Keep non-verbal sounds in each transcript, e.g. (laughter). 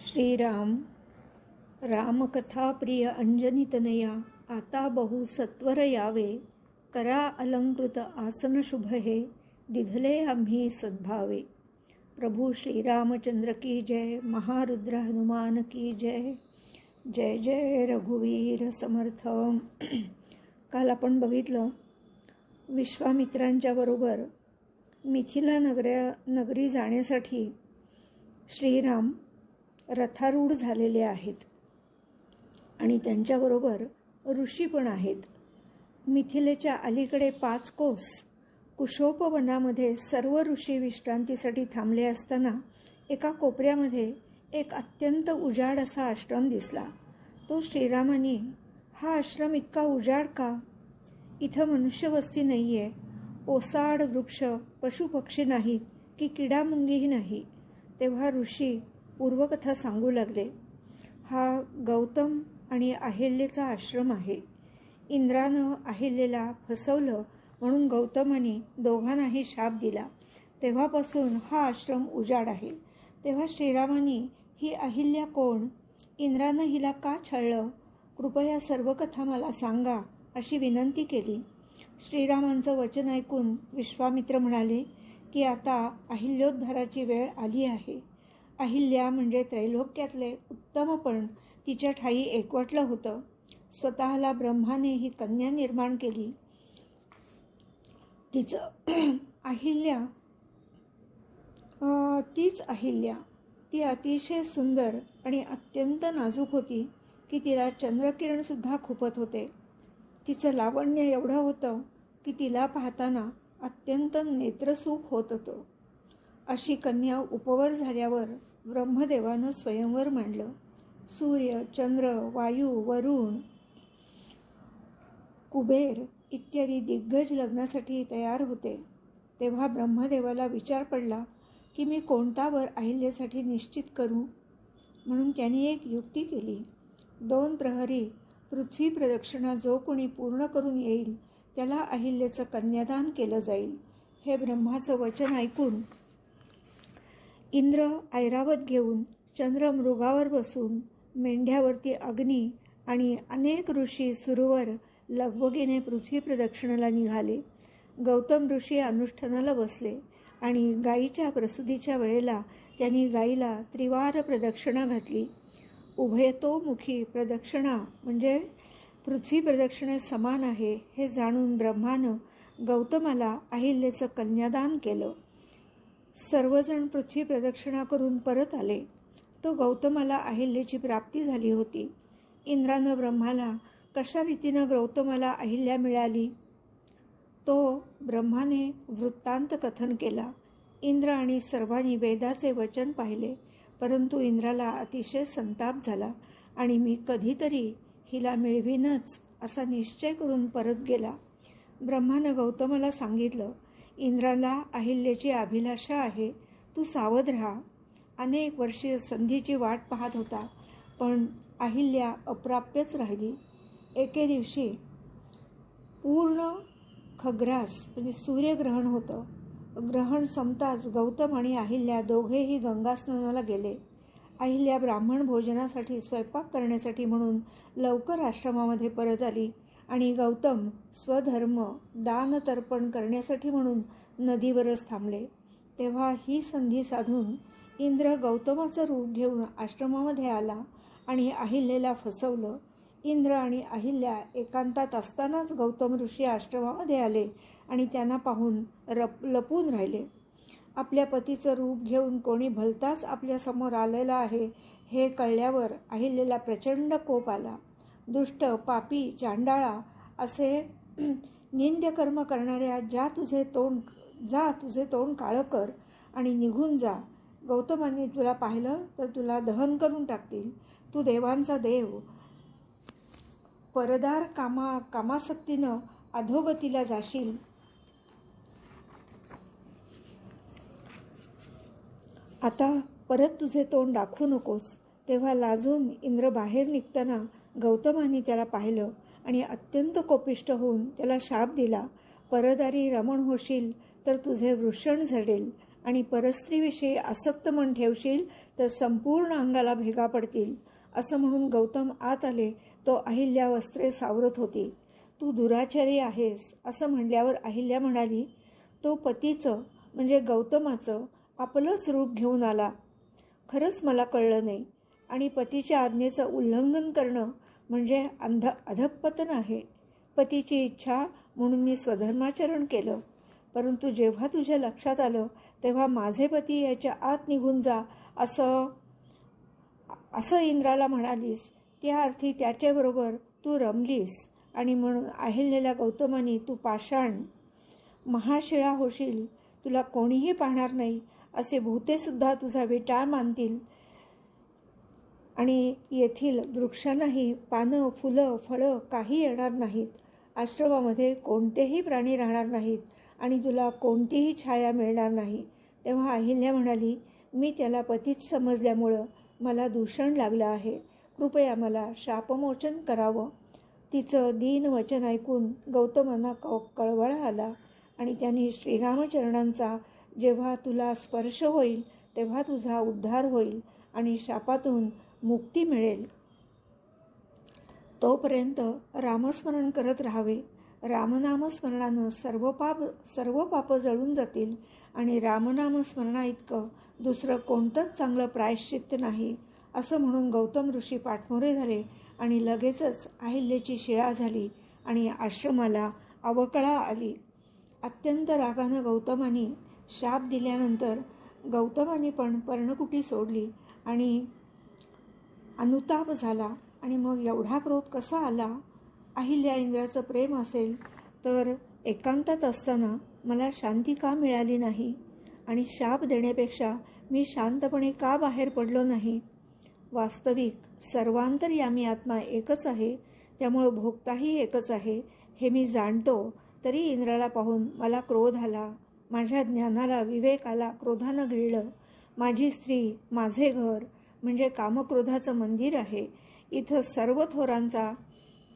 श्रीराम रामकथा प्रिय अंजनीतनया आता बहु सत्वर यावे करा अलंकृत आसन शुभ हे दिधले आम्ही सद्भावे. प्रभू श्रीरामचंद्र की जय महारुद्र हनुमान की जय. जय जय रघुवीर समर्थ काल आपण बघितलं विश्वामित्रांच्या बरोबर मिथिला नगऱ्या नगरी जाण्यासाठी श्रीराम रथारूढ झालेले आहेत. आणि त्यांच्याबरोबर ऋषी पण आहेत. मिथिलेच्या अलीकडे पाच कोस कुशोपवनामध्ये सर्व ऋषी विश्रांतीसाठी थांबले असताना एका कोपऱ्यामध्ये एक अत्यंत उजाड असा आश्रम दिसला. तो श्रीरामाने हा आश्रम इतका उजाड का? इथं मनुष्यवस्ती नाही आहे ओसाड वृक्ष पशुपक्षी नाहीत की किडामुंगीही नाही. तेव्हा ऋषी पूर्वकथा सांगू लागले. हा गौतम आणि अहिल्याचा आश्रम आहे. इंद्रानं अहिल्याला फसवलं म्हणून गौतमाने दोघांनाही शाप दिला. तेव्हापासून हा आश्रम उजाड आहे. तेव्हा श्रीरामाने ही अहिल्या कोण? इंद्रानं हिला का छळलं? कृपया सर्व कथा मला सांगा अशी विनंती केली. श्रीरामांचं वचन ऐकून विश्वामित्र म्हणाले की आता अहिल्योद्धाराची वेळ आली आहे. अहिल्या म्हणजे त्रैलोक्यातले उत्तमपण तिच्या ठाई एकवटलं होतं. स्वतःला ब्रह्माने ही कन्या निर्माण केली. तिचं (clears throat) अहिल्या तीच अहिल्या. ती अतिशय सुंदर आणि अत्यंत नाजूक होती की तिला चंद्रकिरणसुद्धा खुपत होते. तिचं लावण्य एवढं होतं की तिला पाहताना अत्यंत नेत्रसुख होत होतं. अशी कन्या उपवर झाल्यावर ब्रह्मदेवानं स्वयंवर मांडलं. सूर्य चंद्र वायू वरुण कुबेर इत्यादी दिग्गज लग्नासाठी तयार होते. तेव्हा ब्रह्मदेवाला विचार पडला की मी कोणता वर अहिल्यासाठी निश्चित करू? म्हणून त्यांनी एक युक्ती केली. दोन प्रहरी पृथ्वी प्रदक्षिणा जो कोणी पूर्ण करून येईल त्याला अहिल्याचं कन्यादान केलं जाईल. हे ब्रह्माचं वचन ऐकून इंद्र ऐरावत घेऊन चंद्र मृगावर बसून मेंढ्यावरती अग्नी आणि अनेक ऋषी सुरूवर लगबगीने पृथ्वी प्रदक्षिणाला निघाले. गौतम ऋषी अनुष्ठानाला बसले आणि गायीच्या प्रसूतीच्या वेळेला त्यांनी गायीला त्रिवार प्रदक्षिणा घातली. उभयतोमुखी प्रदक्षिणा म्हणजे पृथ्वी प्रदक्षिणे समान आहे हे जाणून ब्रह्मानं गौतमाला अहिल्याचं कन्यादान केलं. सर्वजण पृथ्वी प्रदक्षिणा करून परत आले. तो गौतमाला अहिल्याची प्राप्ती झाली होती. इंद्रानं ब्रह्माला कशा रीतीनं गौतमाला अहिल्या मिळाली? तो ब्रह्माने वृत्तांत कथन केला. इंद्र आणि सर्वांनी वेदाचे वचन पाहिले परंतु इंद्राला अतिशय संताप झाला आणि मी कधीतरी हिला मिळवीनच असा निश्चय करून परत गेला. ब्रह्मानं गौतमाला सांगितलं इंद्राला अहिल्याची अभिलाषा आहे. तू सावध राहा. अनेक वर्षे संधीची वाट पाहत होता पण अहिल्या अप्राप्यच राहिली. एके दिवशी पूर्ण खग्रास म्हणजे सूर्यग्रहण होतं. ग्रहण संपताच गौतम आणि अहिल्या दोघेही गंगास्नानाला गेले. अहिल्या ब्राह्मण भोजनासाठी स्वयंपाक करण्यासाठी म्हणून लवकर आश्रमामध्ये परत आली. आणि गौतम स्वधर्म दान तर्पण करण्यासाठी म्हणून नदीवरच थांबले. तेव्हा ही संधी साधून इंद्र गौतमाचं रूप घेऊन आश्रमामध्ये आला आणि अहिल्याला फसवलं. इंद्र आणि अहिल्या एकांतात असतानाच गौतम ऋषी आश्रमामध्ये आले आणि त्यांना पाहून रप लपून राहिले. आपल्या पतीचं रूप घेऊन कोणी भलताच आपल्यासमोर आलेला आहे हे कळल्यावर अहिल्याला प्रचंड कोप आला. दुष्ट पापी चांडाळा असे (clears throat) निंद्यकर्म करणाऱ्या ज्या तुझे तोंड जा तुझे तोंड काळं कर आणि निघून जा. गौतमांनी तुला पाहिलं तर तुला दहन करून टाकतील. तू देवांचा देव. परदार कामा कामासक्तीनं अधोगतीला जाशील. आता परत तुझे तोंड दाखवू नकोस. तेव्हा लाजून इंद्र बाहेर निघताना गौतमाने त्याला पाहिलं आणि अत्यंत कोपिष्ट होऊन त्याला शाप दिला. परदारी रमण होशील तर तुझे वृषण झडेल. आणि परस्त्रीविषयी आसक्त मन ठेवशील तर संपूर्ण अंगाला भेगा पडतील. असं म्हणून गौतम आत आले. तो अहिल्या वस्त्रे सावरत होती. तू दुराचारी आहेस असं म्हणल्यावर अहिल्या म्हणाली. तो पतीचं म्हणजे गौतमाचं आपलंच रूप घेऊन आला. खरंच मला कळलं नाही. आणि पतीच्या आज्ञेचं उल्लंघन करणं म्हणजे अंध अधपतन आहे. पतीची इच्छा म्हणून मी स्वधर्माचरण केलं. परंतु जेव्हा तुझ्या लक्षात आलं तेव्हा माझे पती याच्या आत निघून जा असं असं इंद्राला म्हणालीस. त्या अर्थी त्याच्याबरोबर तू रमलीस आणि म्हणून अहिल्याला गौतमानी तू पाषाण महाशिळा होशील. तुला कोणीही पाहणार नाही असे भूतेसुद्धा तुझा विटाळ मानतील. आणि येथील वृक्षांनाही पानं फुलं फळं काही येणार नाहीत. आश्रमामध्ये कोणतेही प्राणी राहणार नाहीत आणि तुला कोणतीही छाया मिळणार नाही. तेव्हा अहिल्या म्हणाली मी त्याला पतीच समजल्यामुळं मला दूषण लागलं आहे. कृपया मला शापमोचन करावं. तिचं दीन वचन ऐकून गौतमांना क कळवळा आला आणि त्यांनी श्रीरामचरणांचा जेव्हा तुला स्पर्श होईल तेव्हा तुझा उद्धार होईल आणि शापातून मुक्ती मिळेल. तोपर्यंत रामस्मरण करत राहावे. रामनामस्मरणानं सर्व पाप सर्व पापं जळून जातील आणि रामनामस्मरणा इतकं दुसरं कोणतंच चांगलं प्रायश्चित्त नाही असं म्हणून गौतम ऋषी पाठमोरे झाले आणि लगेचच अहिल्याची शिळा झाली आणि आश्रमाला अवकळा आली. अत्यंत रागानं गौतमानी शाप दिल्यानंतर गौतमाने पण पर्णकुटी सोडली आणि अनुताप झाला आणि मग एवढा क्रोध कसा आला? अहिल्या इंद्राचं प्रेम असेल तर एकांतात असताना मला शांती का मिळाली नाही? आणि शाप देण्यापेक्षा मी शांतपणे का बाहेर पडलो नाही? वास्तविक सर्वांतर्यामी आत्मा एकच आहे त्यामुळं भोगताही एकच आहे हे मी जाणतो. तरी इंद्राला पाहून मला क्रोध आला. माझ्या ज्ञानाला विवेकाला क्रोधानं गिळलं. माझी स्त्री माझे घर म्हणजे कामक्रोधाचं मंदिर आहे. इथं सर्व थोरांचा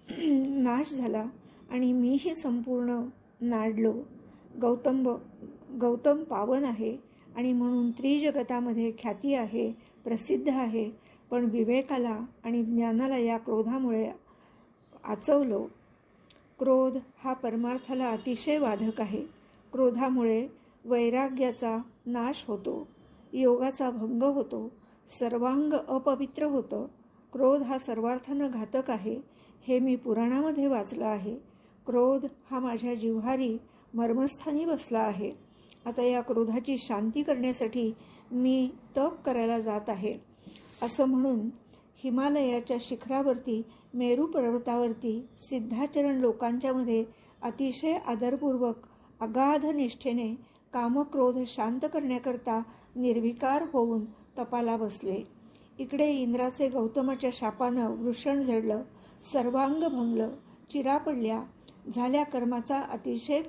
(clears throat) नाश झाला आणि मीही संपूर्ण नाडलो. गौतम गौतम पावन आहे आणि म्हणून त्रिजगतामध्ये ख्याती आहे प्रसिद्ध आहे. पण विवेकाला आणि ज्ञानाला या क्रोधामुळे आचवलो. क्रोध हा परमार्थाला अतिशय वाधक आहे. क्रोधामुळे वैराग्याचा नाश होतो. योगाचा भंग होतो. सर्वांग अपवित्र होतं. क्रोध हा सर्वार्थानं घातक आहे हे मी पुराणामध्ये वाचलं आहे. क्रोध हा माझ्या जिव्हारी मर्मस्थानी बसला आहे. आता या क्रोधाची शांती करण्यासाठी मी तप करायला जात आहे. असं म्हणून हिमालयाच्या शिखरावरती मेरू पर्वतावरती सिद्धाचरण लोकांच्यामध्ये अतिशय आदरपूर्वक अगाध निष्ठेने कामक्रोध शांत करण्याकरता निर्विकार होऊन तपाला बसले. इकडे इंद्राचे गौतमाच्या शापानं वृषण झडलं सर्वांग भंगलं चिरा पडल्या. झाल्या कर्माचा अतिशय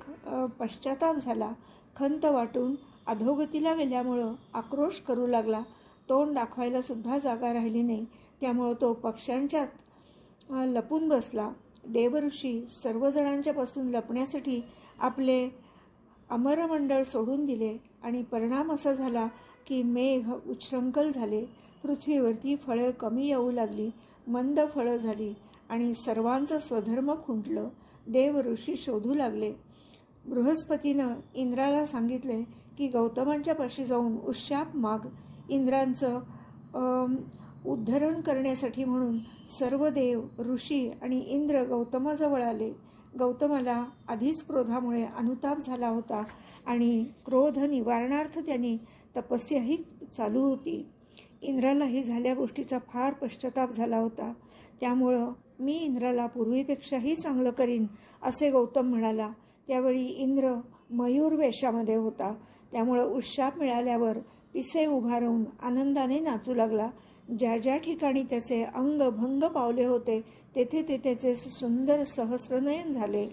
पश्चाताप झाला. खंत वाटून अधोगतीला गेल्यामुळं आक्रोश करू लागला. तोंड दाखवायला सुद्धा जागा राहिली नाही. त्यामुळं तो पक्ष्यांच्यात लपून बसला. देवऋषी सर्वजणांच्यापासून लपण्यासाठी आपले अमरमंडळ सोडून दिले आणि परिणाम असा झाला की मेघ उच्छृंखल झाले. पृथ्वीवरती फळं कमी येऊ लागली. मंद फळं झाली आणि सर्वांचं स्वधर्म खुंटलं. देव ऋषी शोधू लागले. बृहस्पतीनं इंद्राला सांगितले की गौतमांच्या पाशी जाऊन उशाप माग. इंद्रांचं उद्धरण करण्यासाठी म्हणून सर्व देव ऋषी आणि इंद्र गौतमाजवळ आले. गौतमाला आधीच क्रोधामुळे अनुताप झाला होता आणि क्रोध निवारणार्थ त्यांनी तपस्याही चालू होती. इंद्रालाही झाल्या गोष्टीचा फार पश्चाताप झाला होता. त्यामुळं मी इंद्राला पूर्वीपेक्षाही चांगलं करीन असे गौतम म्हणाला. त्यावेळी इंद्र मयूर वेशामध्ये होता. त्यामुळं उशाप मिळाल्यावर पिसे उभा राहून आनंदाने नाचू लागला. ज्या ज्या ठिकाणी त्याचे अंग भंग पावले होते तेथे ते त्याचे सुंदर सहस्रनयन झाले.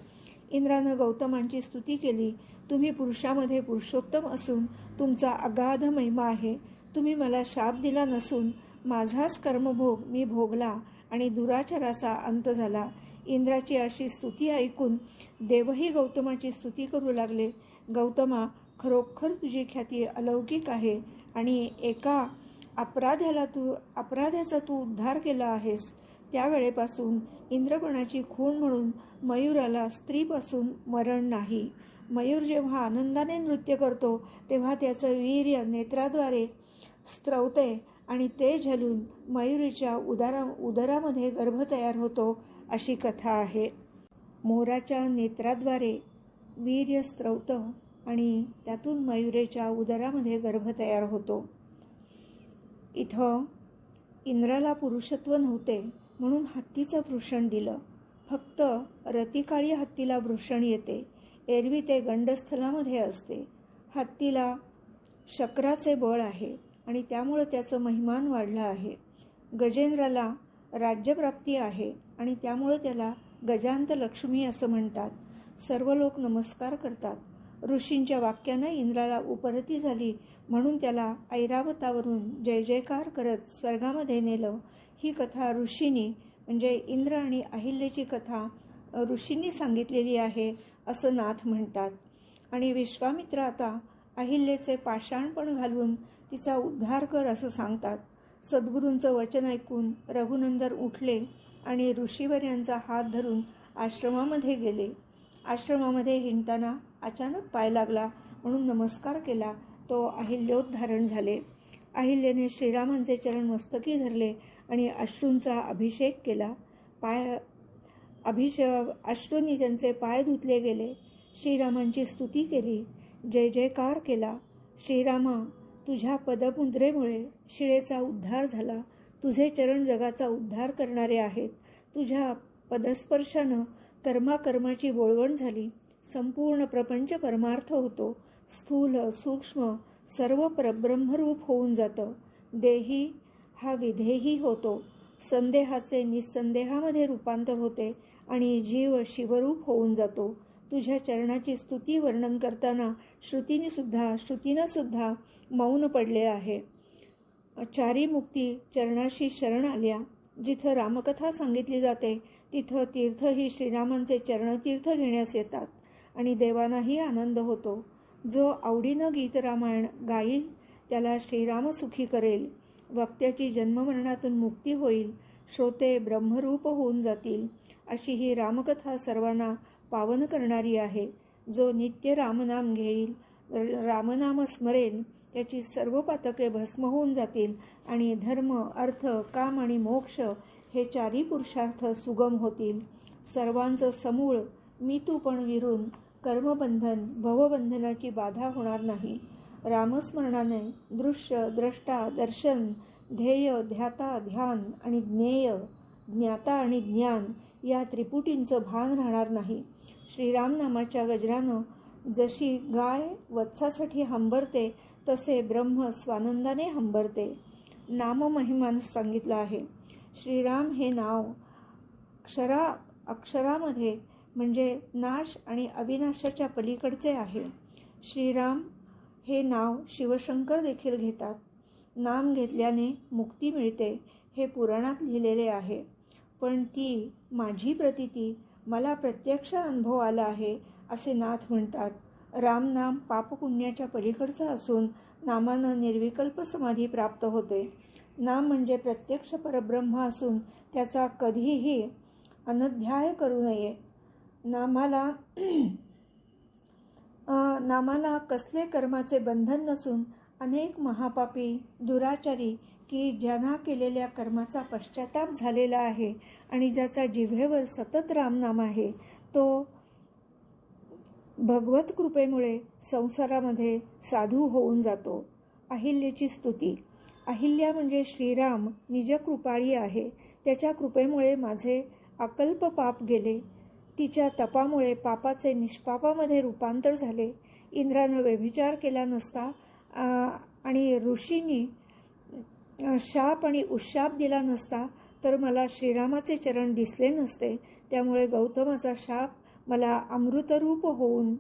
इंद्रानं गौतमांची स्तुती केली. तुम्ही पुरुषामध्ये पुरुषोत्तम असून तुमचा अगाध महिमा आहे. तुम्ही मला शाप दिला नसून माझाच कर्मभोग मी भोगला आणि दुराचाराचा अंत झाला. इंद्राची अशी स्तुती ऐकून देवही गौतमाची स्तुती करू लागले. गौतमा खरोखर तुझी ख्याती अलौकिक आहे आणि एका अपराध्याला तू अपराध्याचा तू उद्धार केला आहेस. त्यावेळेपासून इंद्रगणाची खूण म्हणून मयूराला स्त्रीपासून मरण नाही. मयूर जेव्हा आनंदाने नृत्य करतो तेव्हा त्याचं वीर्य नेत्राद्वारे स्त्रवते आणि ते झलून मयुरीच्या उदारा उदरामध्ये गर्भ तयार होतो अशी कथा आहे. मोराच्या नेत्राद्वारे वीर्य स्त्रवतं आणि त्यातून मयुरेच्या उदरामध्ये गर्भ तयार होतो. इथं इंद्राला पुरुषत्व नव्हते म्हणून हत्तीचं भूषण दिलं. फक्त रतिकाळी हत्तीला भूषण येते. एरवी ते गंडस्थलामध्ये असते. हत्तीला शक्राचे बळ आहे आणि त्यामुळं त्याचं महिमान वाढलं आहे. गजेंद्राला राज्यप्राप्ती आहे आणि त्यामुळं त्याला गजांत लक्ष्मी असं म्हणतात. सर्व लोक नमस्कार करतात. ऋषींच्या वाक्यानं इंद्राला उपरती झाली म्हणून त्याला ऐरावतावरून जय जयकार करत स्वर्गामध्ये नेलं. ही कथा ऋषींनी म्हणजे इंद्र आणि अहिल्याची कथा ऋषींनी सांगितलेली आहे असं नाथ म्हणतात. आणि विश्वामित्र आता अहिल्याचे पाषाणपण घालून तिचा उद्धार कर असं सांगतात. सद्गुरूंचं वचन ऐकून रघुनंदर उठले आणि ऋषीवर यांचा हात धरून आश्रमामध्ये गेले. आश्रमामध्ये हिंडताना अचानक पाय लागला म्हणून नमस्कार केला तो अहिल्योद्धारण झाले. अहिल्याने श्रीरामांचे चरण मस्तकी धरले आणि अश्रूंचा अभिषेक केला. पाय अभिष अश्रूंनी त्यांचे पाय धुतले गेले. श्रीरामांची स्तुती केली. जय जयकार केला. श्रीरामा तुझ्या पदमुद्रेमुळे शिळेचा उद्धार झाला. तुझे चरण जगाचा उद्धार करणारे आहेत. तुझ्या पदस्पर्शानं कर्माकर्माची बोळवण झाली. संपूर्ण प्रपंच परमार्थ होतो. स्थूल सूक्ष्म सर्व परब्रह्मरूप होऊन जातं. देही हा विधेही होतो. संदेहाचे निसंदेहामध्ये रूपांतर होते. आणि जीव शिवरूप होऊन जातो. तुझ्या चरणाची स्तुती वर्णन करताना श्रुतीने सुद्धा श्रुतीनं सुद्धा मौन पडले आहे. चारी मुक्ती चरणाशी शरण आल्या. जिथं रामकथा सांगितली जाते तिथं तीर्थ ही श्रीरामांचे चरणतीर्थ घेण्यास येतात आणि देवांनाही आनंद होतो. जो आवडीनं गीत रामायण गाईल त्याला श्रीराम सुखी करेल. वक्त्याची जन्ममरणातून मुक्ती होईल. श्रोते ब्रह्मरूप होऊन जातील. अशी ही रामकथा सर्वांना पावन करणारी आहे. जो नित्य रामनाम घेईल रामनाम स्मरेल त्याची सर्व पातके भस्म होऊन जातील आणि धर्म अर्थ काम आणि मोक्ष हे चारी पुरुषार्थ सुगम होतील. सर्वांचं समूळ मी तू पण विरून कर्मबंधन भवबंधनाची बाधा होणार नाही. रामस्मरणाने दृश्य द्रष्टा दर्शन ध्येय ध्याता ध्यान आणि ज्ञेय ज्ञाता आणि ज्ञान या त्रिपुटींचं भान राहणार नाही. श्रीराम नामाच्या गजरानं जशी गाय वत्सासाठी हंबरते तसे ब्रह्म स्वानंदाने हंबरते. नाममहिमान सांगितलं आहे. श्रीराम हे नाव अक्षरा अक्षरामध्ये म्हणजे नाश आणि अविनाशाच्या पलीकडचे आहे. श्रीराम हे नाव शिवशंकर देखील घेतात. नाम घेतल्याने मुक्ती मिळते हे पुराणात लिहिलेले आहे. पण ती माझी प्रतिती मला प्रत्यक्ष अनुभव आला आहे असे नाथ म्हणतात. रामनाम पापपुण्याच्या पलीकडचं असून नामानं निर्विकल्प समाधी प्राप्त होते. नाम म्हणजे प्रत्यक्ष परब्रह्म असून त्याचा कधीही अनध्याय करू नये. नामाला (clears throat) नामाला कसले कर्माचे बंधन नसून अनेक महापापी दुराचारी की ज्यांना केलेल्या कर्माचा पश्चाताप झालेला आहे आणि ज्याचा जिव्हेवर सतत रामनाम आहे तो भगवत कृपेमुळे संसारामध्ये साधू होऊन जातो. अहिल्याची स्तुती. अहिल्या म्हणजे श्रीराम निजकृपाळी आहे. त्याच्या कृपेमुळे माझे अकल्प पाप गेले. तिच्या तपामुळे पापाचे निष्पापामध्ये रूपांतर झाले. इंद्रानं व्यभिचार केला नसता आणि ऋषींनी शाप आणि उशाप दिला नसता तर मला श्रीरामाचे चरण दिसले नसते. त्यामुळे गौतमाचा शाप मला अमृतरूप होऊन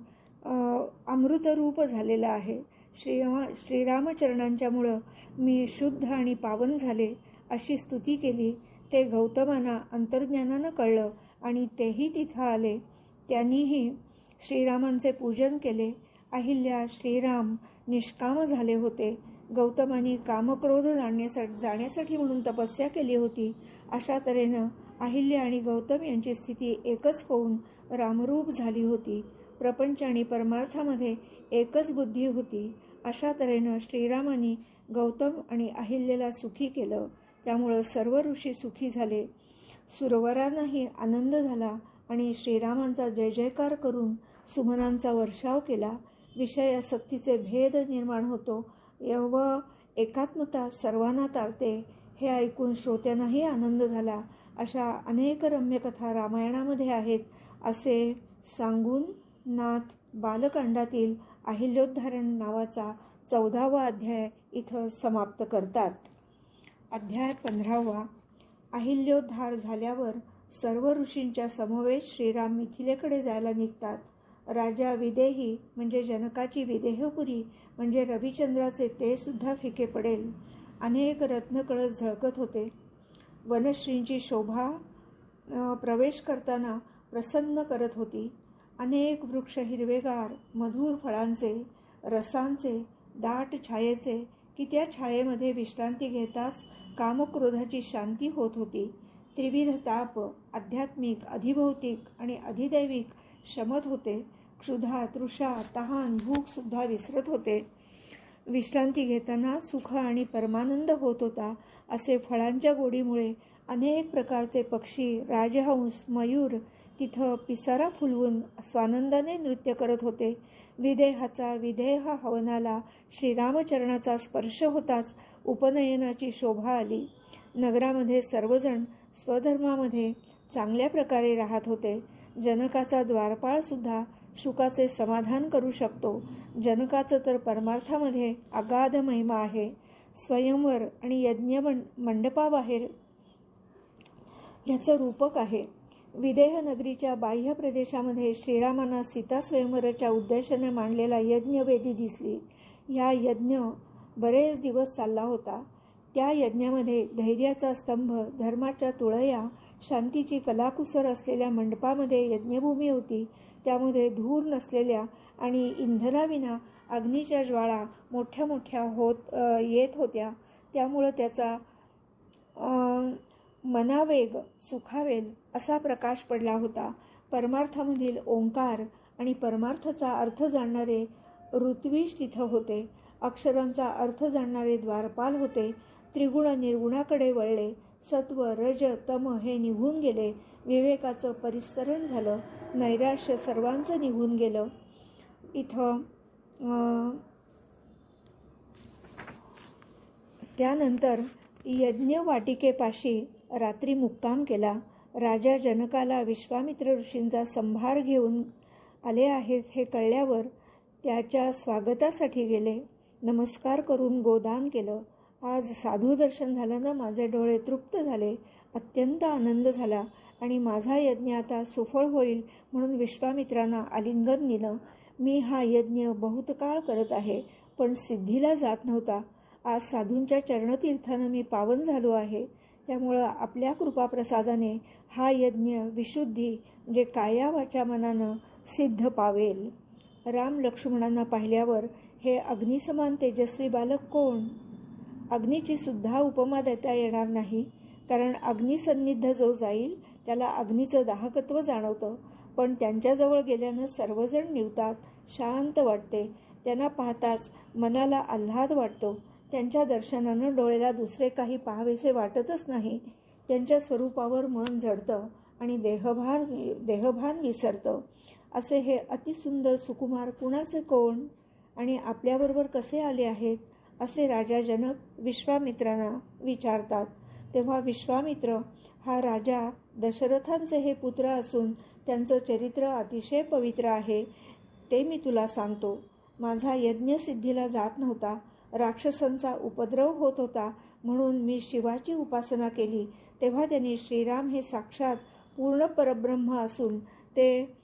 अमृतरूप झालेला आहे. श्रीराम श्रीरामचरणांच्यामुळं मी शुद्ध आणि पावन झाले अशी स्तुती केली. ते गौतमांना अंतर्ज्ञानानं कळलं आणि तेही तिथं आले. त्यांनीही श्रीरामांचे पूजन केले. अहिल्या श्रीराम निष्काम झाले होते. गौतमाने कामक्रोध जाणण्यासाठी जाण्यासाठी म्हणून तपस्या केली होती. अशा तऱ्हेनं अहिल्या आणि गौतम यांची स्थिती एकच होऊन रामरूप झाली होती. प्रपंच आणि परमार्थामध्ये एकच बुद्धी होती. अशा तऱ्हेनं श्रीरामाने गौतम आणि अहिल्याला सुखी केलं. त्यामुळं सर्व ऋषी सुखी झाले. सुरवरांनाही आनंद झाला आणि श्रीरामांचा जय जयकार करून सुमनांचा वर्षाव केला. विषय सक्तीचे भेद निर्माण होतो. व एकात्मता सर्वांना तारते हे ऐकून श्रोत्यांनाही आनंद झाला. अशा अनेक रम्य कथा रामायणामध्ये आहेत असे सांगून नाथ बालकांडातील अहिल्योद्धारण नावाचा चौदावा अध्याय इथं समाप्त करतात. अध्याय पंधरावा. अहिल्योद्धार झाल्यावर सर्व ऋषींच्या समवेत श्रीराम मिथिलेकडे जायला निघतात. राजा विदेही म्हणजे जनकाची विदेहपुरी म्हणजे रविचंद्राचे ते सुद्धा फिके पडेल. अनेक रत्नकळत झळकत होते. वनश्रींची शोभा प्रवेश करताना प्रसन्न करत होती. अनेक वृक्ष हिरवेगार मधुर फळांचे रसांचे दाट छायेचे की त्या छायेमध्ये विश्रांती घेताच कामक्रोधाची शांती होत होती. त्रिविध ताप आध्यात्मिक अधिभौतिक आणि अधिदैविक शमत होते. क्षुधा तृषा तहान भूकसुद्धा विसरत होते. विश्रांती घेताना सुख आणि परमानंद होत होता असे फळांच्या गोडीमुळे अनेक प्रकारचे पक्षी राजहंस मयूर तिथं पिसारा फुलवून स्वानंदाने नृत्य करत होते. विदेहाचा विदेह हवनाला श्रीरामचरणाचा स्पर्श होताच उपनयनाची शोभा आली. नगरामध्ये सर्वजण स्वधर्मामध्ये चांगल्या प्रकारे राहत होते. जनकाचा द्वारपाळसुद्धा शुकाचे समाधान करू शकतो. जनकाचं तर परमार्थामध्ये अगाध महिमा आहे. स्वयंवर आणि यज्ञ मंडपाबाहेर याचं रूपक आहे. विदेह नगरीच्या बाह्य प्रदेशामध्ये श्रीरामांना सीता स्वयंवराच्या उद्देशाने मांडलेला यज्ञवेदी दिसली. या यज्ञ बरेच दिवस चालला होता. त्या यज्ञामध्ये धैर्याचा स्तंभ धर्माच्या तुळया शांतीची कलाकुसर असलेल्या मंडपामध्ये यज्ञभूमी होती. त्यामध्ये धूर नसलेल्या आणि इंधनाविना अग्नीच्या ज्वाळा मोठ्या मोठ्या होत येत होत्या. त्यामुळं त्याचा मनावेग सुखावेल असा प्रकाश पडला होता. परमार्थामधील ओंकार आणि परमार्थाचा अर्थ जाणणारे ऋत्विष तिथं होते. अक्षरांचा अर्थ जाणणारे द्वारपाल होते. त्रिगुण निर्गुणाकडे वळले. सत्व रज तम हे निघून गेले. विवेकाचं परिस्तरण झालं. नैराश्य सर्वांचं निघून गेलं. इथं त्यानंतर यज्ञवाटिकेपाशी रात्री मुक्काम केला. राजा जनकाला विश्वामित्र ऋषींचा संभार घेऊन आले आहेत हे कळल्यावर त्याच्या स्वागतासाठी गेले. नमस्कार करून गोदान केलं. आज साधू दर्शन झाल्यानं माझे डोळे तृप्त झाले अत्यंत आनंद झाला आणि माझा यज्ञ आता सुफळ होईल म्हणून विश्वामित्रांना आलिंगन दिलं. मी हा यज्ञ बहुतकाळ करत आहे पण सिद्धीला जात नव्हता. आज साधूंच्या चरणतीर्थानं मी पावन झालो आहे. त्यामुळं आपल्या कृपाप्रसादाने हा यज्ञ विशुद्धी म्हणजे कायावाच्या मनानं सिद्ध पावेल. राम लक्ष्मणांना पाहिल्यावर हे अग्निसमान तेजस्वी बालक कोण? अग्नीची सुद्धा उपमा देता येणार नाही कारण अग्निसन्निध जो जाईल त्याला अग्नीचं दाहकत्व जाणवतं. पण त्यांच्याजवळ गेल्यानं सर्वजण निवतात शांत वाटते. त्यांना पाहताच मनाला आल्हाद वाटतो. त्यांच्या दर्शनानं डोळ्याला दुसरे काही पाहावेसे वाटतच नाही. त्यांच्या स्वरूपावर मन झडतं आणि देहभार देहभान विसरतं. असे हे अतिसुंदर सुकुमार कुणाचे कोण? आणि आपल्याबरोबर कसे आले आहेत? असे राजा जनक विश्वामित्रांना विचारतात. तेव्हा विश्वामित्र हा राजा दशरथांचे हे पुत्र असून त्यांचं चरित्र अतिशय पवित्र आहे. ते मी तुला सांगतो. माझा यज्ञसिद्धीला जात नव्हता. राक्षसांचा उपद्रव होत होता. म्हणून मी शिवाची उपासना केली. तेव्हा त्यांनी श्रीराम हे साक्षात पूर्ण परब्रह्म असून ते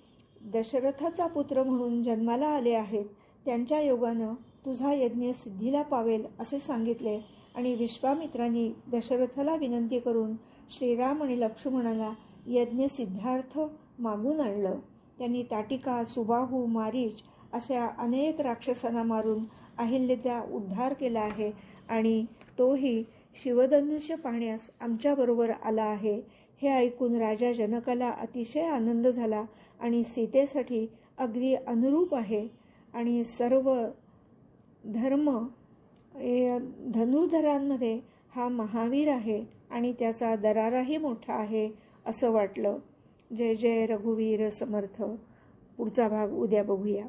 दशरथाचा पुत्र म्हणून जन्माला आले आहेत. त्यांच्या योगानं तुझा यज्ञ सिद्धीला पावेल असे सांगितले. आणि विश्वामित्रांनी दशरथाला विनंती करून श्रीराम आणि लक्ष्मणाला यज्ञ सिद्धार्थ मागून आणलं. त्यांनी ताटिका सुबाहू मारीच अशा अनेक राक्षसांना मारून अहिल्याचा उद्धार केला आहे आणि तोही शिवधनुष्य पाहण्यास आमच्याबरोबर आला आहे. हे ऐकून राजा जनकाला अतिशय आनंद झाला आणि सीतेसाठी अगदी अनुरूप आहे. आणि सर्व धर्म धनुर्धरांमध्ये हा महावीर आहे आणि त्याचा दराराही मोठा आहे असं वाटलं. जय जय रघुवीर समर्थ. पुढचा भाग उद्या बघूया.